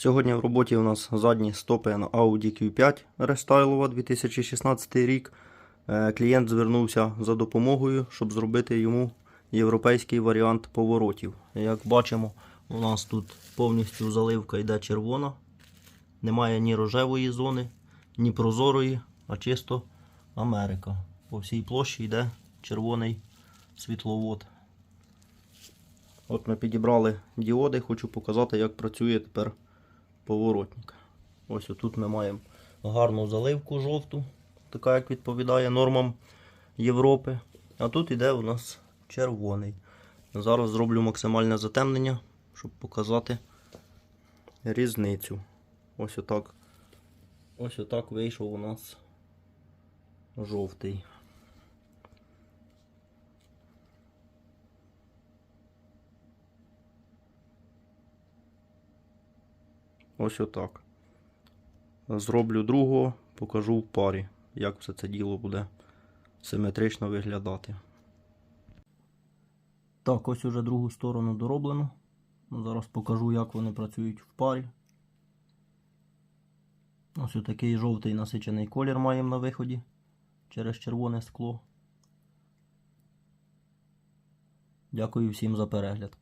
Сьогодні в роботі у нас задні стопи на Audi Q5 рестайлова 2016 рік. Е, Клієнт звернувся за допомогою, щоб зробити йому європейський варіант поворотів. Як бачимо, у нас тут повністю заливка йде червона. Немає ні рожевої зони, ні прозорої, а чисто Америка. По всій площі йде червоний світловод. От ми підібрали діоди, хочу показати, як працює тепер поворотник. Ось отут ми маємо гарну заливку жовту, така як відповідає нормам Європи. А тут іде у нас червоний. Зараз зроблю максимальне затемнення, щоб показати різницю. Ось отак. Ось отак вийшов у нас жовтий. Ось отак. Зроблю другого, покажу в парі, як все це діло буде симетрично виглядати. Так, ось уже другу сторону дороблено. Ну, Зараз покажу, як вони працюють в парі. Ось такий жовтий насичений колір маємо на виході через червоне скло. Дякую всім за перегляд.